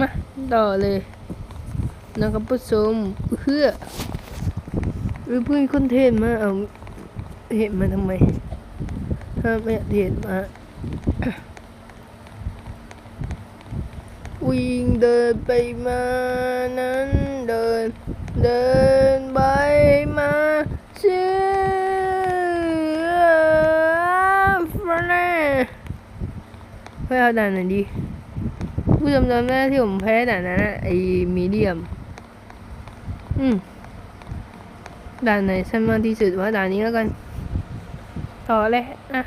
มาต่อเลยนะครับผู้ชมเพื่อหรือเพื่อนคอนเทนต์มาเอาเห็นมาทำไมถ้าไม่เห็นมาวิ่งเดินไปมานั้นเดิน เดินไปมาเชื่อฟ้าแน่เพื่อเอาด่านไหนดี ผู้ชมจำได้ที่ผมแพ้ด่านนั้นไอ้มีเดียม อืมด่านไหนสั้นมากที่สุดว่าด่านนี้แล้วกัน ต่อเลยอะ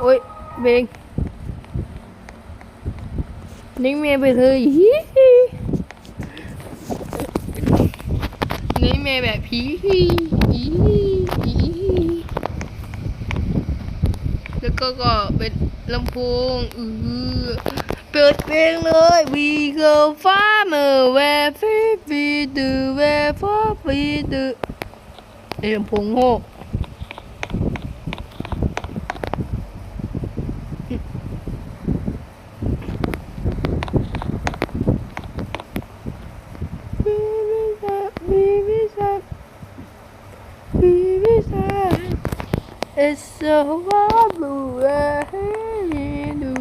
โอ้ยเบงนิ่งเมย์ไปเลยฮิฮินิ่งเมย์ แบบผีแล้วก็ก็เป็นลำโพงอือเปิดเพลงเลย We go farmer where we do where for we do ไอ้ลำโพงโง่ It's so blue, I do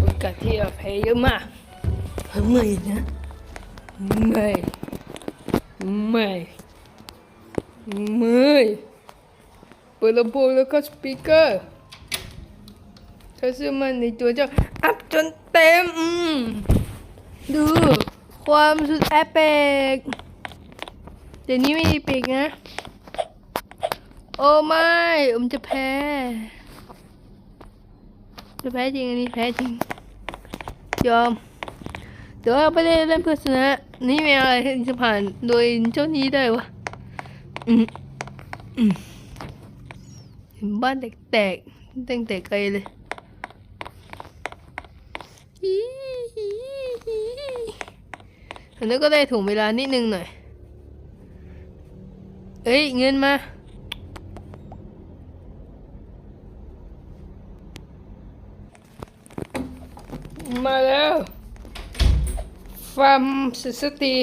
โอกาสที่เราแพ้เยอะมากเมื่อยนะเมื่อยเมื่อยเมื่อยเปิดลำโพงแล้วก็สปีกเกอร์ถ้าซื้อมันในตัวเจ้าอัพจนเต็มอืม ดู ความสุดแอปเปกเดี๋ยวนี้ไม่ได้ปีกนะ โอ้ไม่ผมจะแพ้ จะแพ้จริงอันนี้แพ้จริง ยอมเดี๋ยวเราไปเล่นเล่นเพื่อชนะ นี่ม่อะไรจะผ่านโดยเจ้านี้ได้วะอืมอืมเห็นบ้านแตกๆตั้งแต่ไกลเลยอั นนี้ก็ได้ถุงเวลานิดนึงหน่อย เอ้ย เงินมา มาแล้วฟาร์มสสตี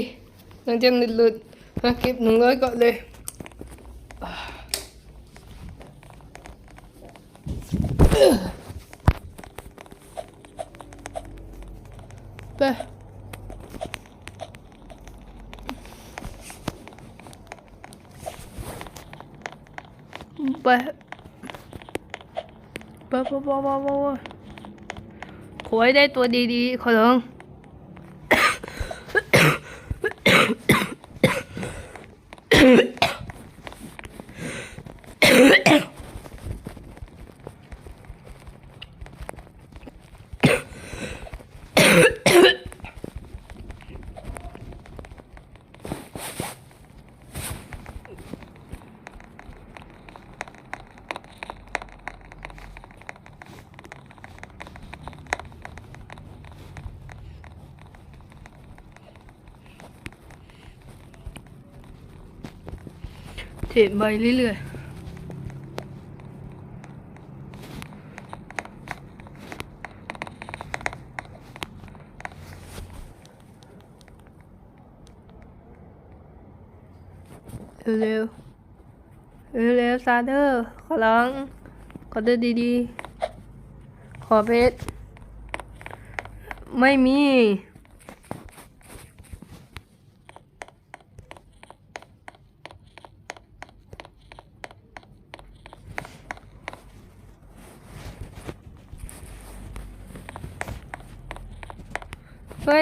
หลังจากหลุดหลุดมาเก็บหนึ่งร้อยก่อนเลยไป ไปไปไปไปไปไปขอให้ได้ตัวดีๆขอร้อง เทรดใบเรื่อยๆเร็วๆเร็วๆซาเดอร์ ขอร้อง ขอเดินดีๆ ขอเพชร ไม่มี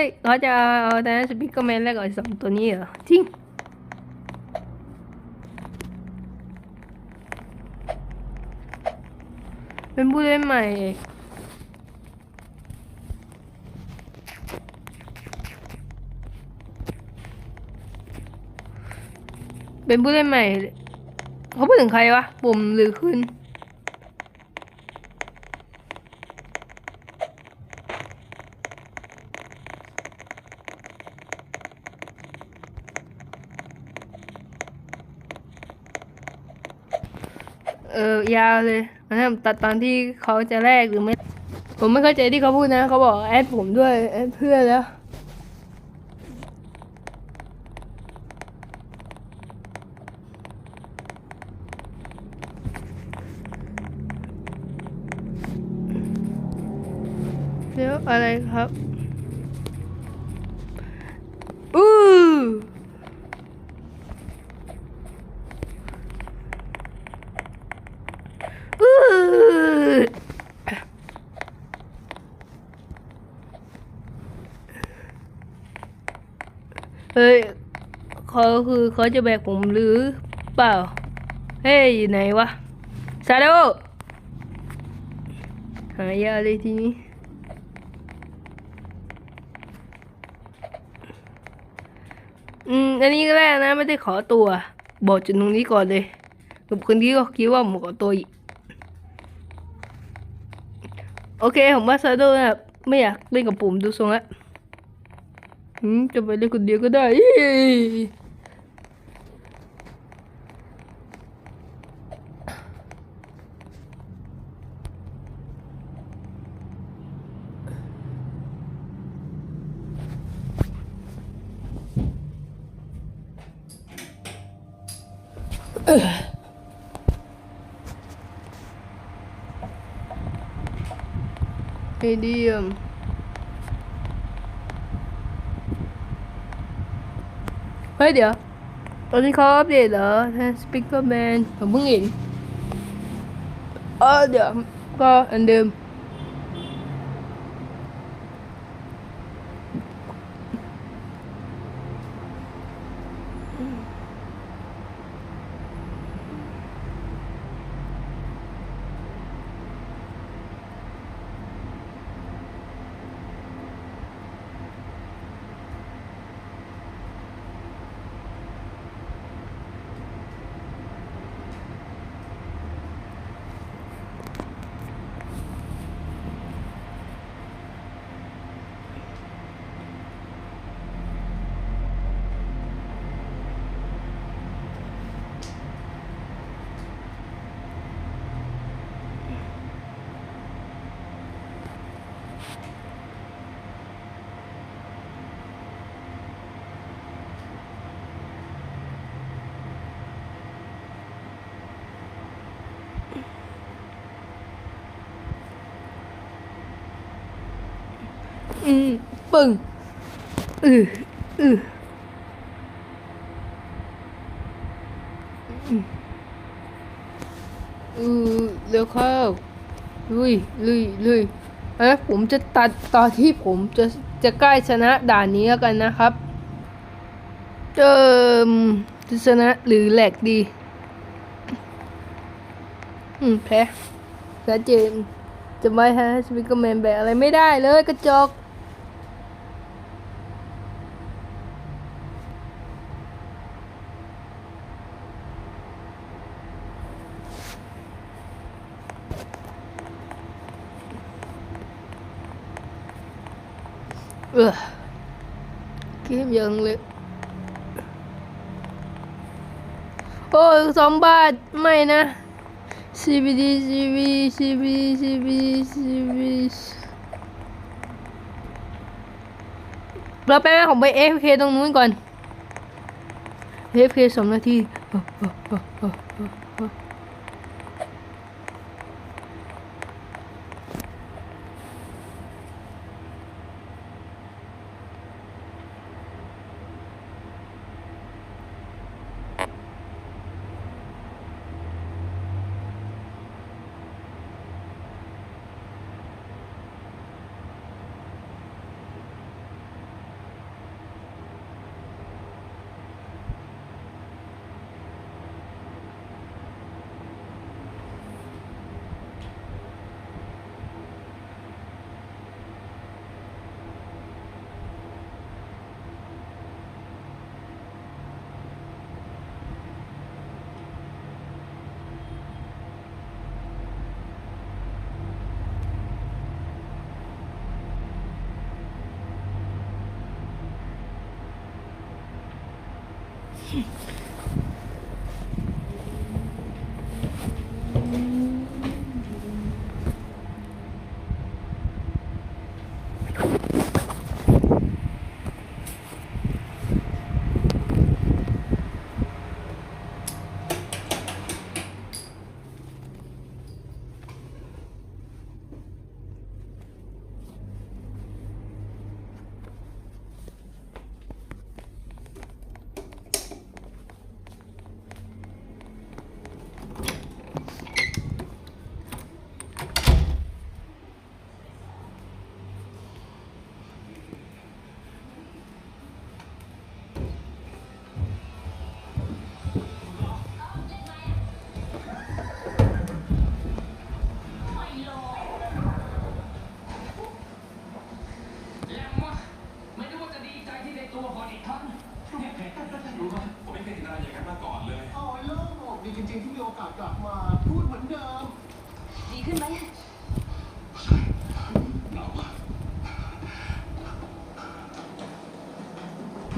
ยเขาจะเอาแต่สปิกเกอร์แมนแล้วก็ไอ้สองตัวนี้เหรอ จริง เป็นผู้เล่นใหม่เป็นผู้เล่นใหม่ เขาพูดถึงใครวะ ปุ่มหรือคุณ ออยาวเลยนะครับตัดตอนที่เขาจะแลกหรือไม่ ผมไม่เข้าใจที่เขาพูดนะ เขาบอกแอดผมด้วยแอดเพื่อนแล้ว ฮ้ยเขาคือเขาจะแบกผมหรือเปล่า เฮ้ยอยู่ไหนวะซาโดหายาเลยทีนี้อืมอันนี้ก็แรกนะไม่ได้ขอตัว บอกจุดตรงนี้ก่อนเลยกับคนที่ก็คิดว่าผมขอตัวอีกโอเคผมว่าซาโดนะครับไม่อยากเล่นกับผมดูทรงละอืม จะไปเล่นคนเดียวก็ได้ไอเดียม ฮ้ยเดี๋ยว ตอนนี้เขาอัปเดตเหรอแทนสปิเกอร์แมนผมเพิ่งเห็นเออเดี๋ยวก็อันเดิม อืมปึ้งอืออืออือือเร็วเข้าลุยลุยลุยเอ้ผมจะตัดตอนที่ผมจะจะใกล้ชนะด่านนี้แล้วกันนะครับเจิมจะชนะหรือแหลกดี อืมแพ้ชัดเจนจะไม่ฮะสปิกเกอร์แมนแบกอะไรไม่ได้เลยกระจก เกมยังเลยโอ้ยสองบาท ไม่นะ CBD CB CB CB CB เราไปแม่ของไป AFK ตรงนู้นก่อน AFK สองนาที Mm-hmm.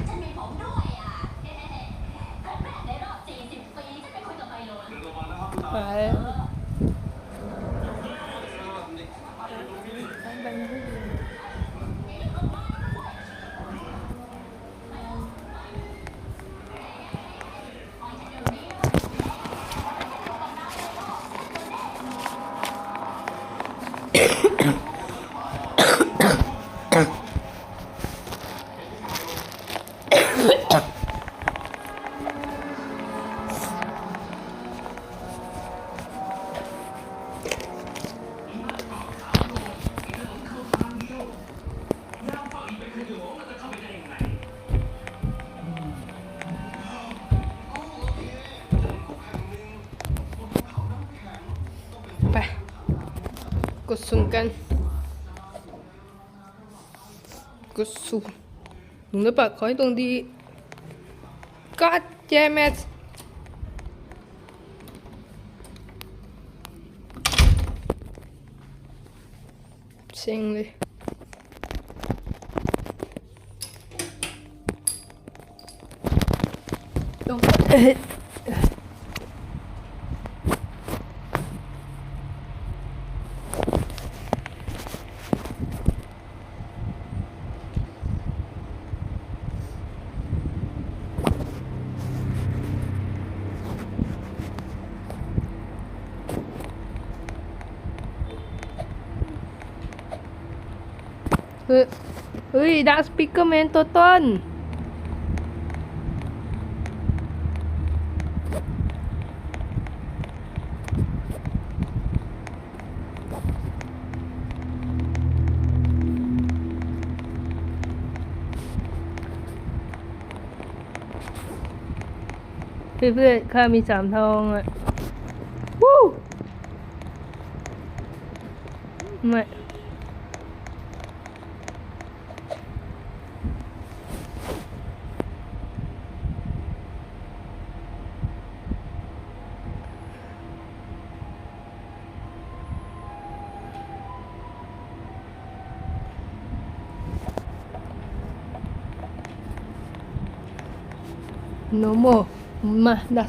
ฉันมีผมด้วยอะครั้แรกในรอบ40ปีฉันไมโเคยวเรมาลุณ สุ่มกันกดสุ่มหนูจะปักขอให้ตรงดี God damn it เซ็งเลยต้อง ฮ้ยเฮ้ยดักสปิเกอร์แมนตัวต้น เพื่อนเพื่อนข้ามีสามทองอะ วู้ไม่ โนโมมาดั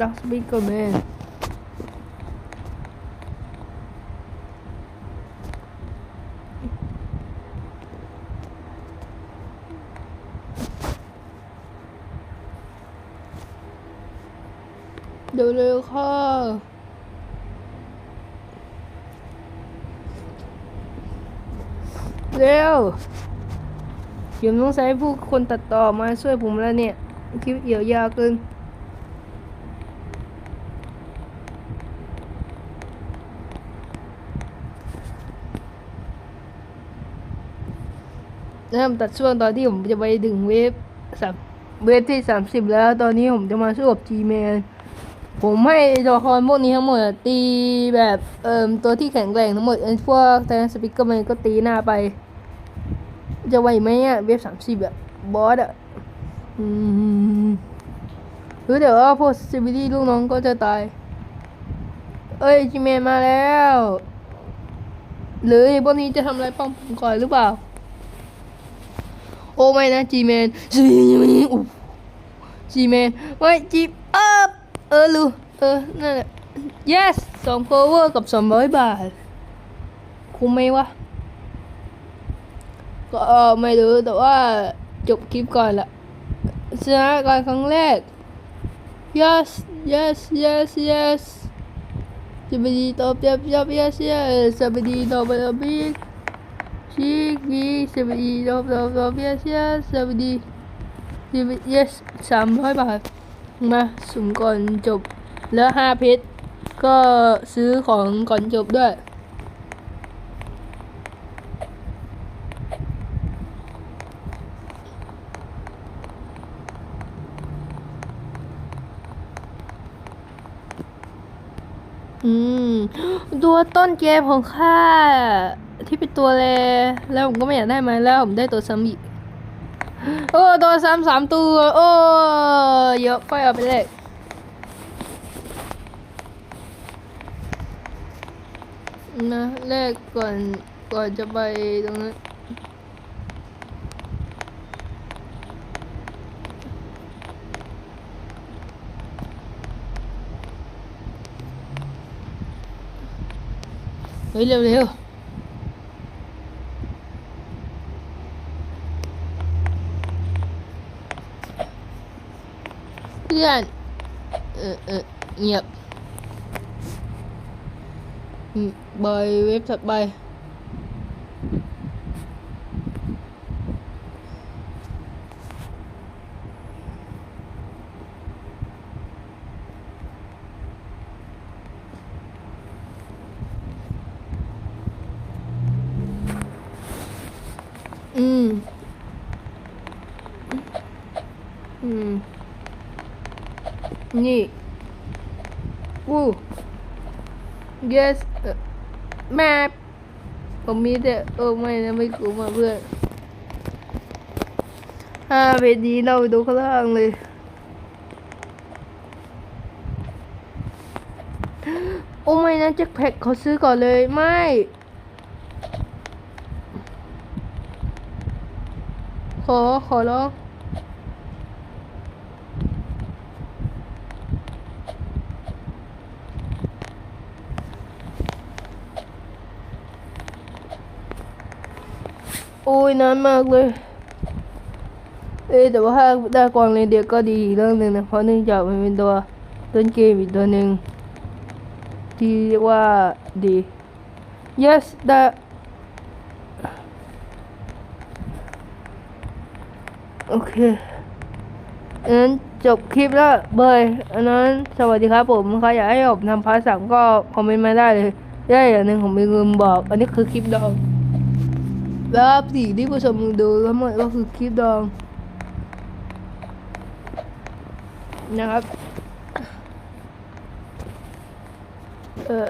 ดักสปิเกอร์แมนเดี๋ยวเร็วค่ะเร็วผมต้องใช้ผู้คนตัดต่อมาช่วยผมแล้วเนี่ย คลิปเหี่ยวยาวเกิน เริ่มตัดช่วงตอนที่ผมจะไปถึงเวฟสามเวฟที่สามสิบแล้ว ตอนนี้ผมจะมาสู้กับ G-Man ผมให้ตัวละครพวกนี้ทั้งหมดตีแบบเอ่มตัวที่แข็งแกร่งทั้งหมดไอ้พวกแทนสปิกเกอร์แมนก็ตีหน้าไป จะไหวไหมอะเวฟสามสิบอะบอสอะอืมหรือเดี๋ยวว่าพวกซิบิลี่ลูกน้องก็จะตาย เอ้ยจีเมนมาแล้ว หรือพวกนี้จะทำอะไรป้องผมก่อนหรือเปล่า โอ้ไม่นะจีแมนจีแมนอู้จีแมนไม่จีเออเออลูเออนั่นแหละ yes สองโคเวอร์กับสองร้อยบาท คุ้มไหมวะ ก็ไม่รู้แต่ว่าจบคลิปก่อนละชนะการครั้งแรก yes yes yes yes จะไปดีตอบยับยับ yes yes จะไปดีตอบยับยับชิค บีสวัสดีรอบรอบรอบเยสเยสสวัสดีสวัสดี yes สามร้อยบาท มาสุ่มก่อนจบ แล้วห้าเพชร ก็ซื้อของก่อนจบด้วย อืม ตัวต้นเกมของข้า ที่เป็นตัวแลแล้วผมก็ไม่อยากได้มันแล้วผมได้ตัวซ้ำอีกโอ้ตัวซ้ำสามตัว โอ้เยอะไปเอาไปเลยนะแรกก่อนก่อนจะไปตรงนั้นเฮ้ยเร็วเร็ว เพื่อนเออเออเงียบอืมบอยเว็บถัดไป อืม อืม นี่อู้ yes เอ่ผมมีแต่เออไม่นะไม่กูมาเพื่อนห้าเวดีเราดูข้างล่างเลยโอ้ไม่นะแจ็คแพ็คเขาซื้อก่อนเลยไม่ขอขอร้อง โอ้ยนานมากเลย เอ้แต่ว่าถ้าได้กวางเรนเดียก็ดีเรื่องหนึ่งนะ เพราะเนื่องจากมันเป็นตัวต้นเกมอีกตัวหนึ่งที่เรียกว่าดี yes ได้ โอเคอันนั้นจบคลิปแล้วเบยอันนั้น สวัสดีครับผมใครอยากให้ผมทำพาร์ทสามก็คอมเมนต์มาได้เลยได้อย่างหนึ่งผมมีลืมบอก อันนี้คือคลิปดอง แล้วสิ่งที่ผู้ชมดูทั้งหมดก็คือคลิปดองนะครับ เออ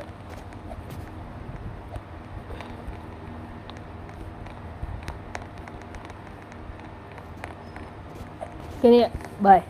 แค่นี้บาย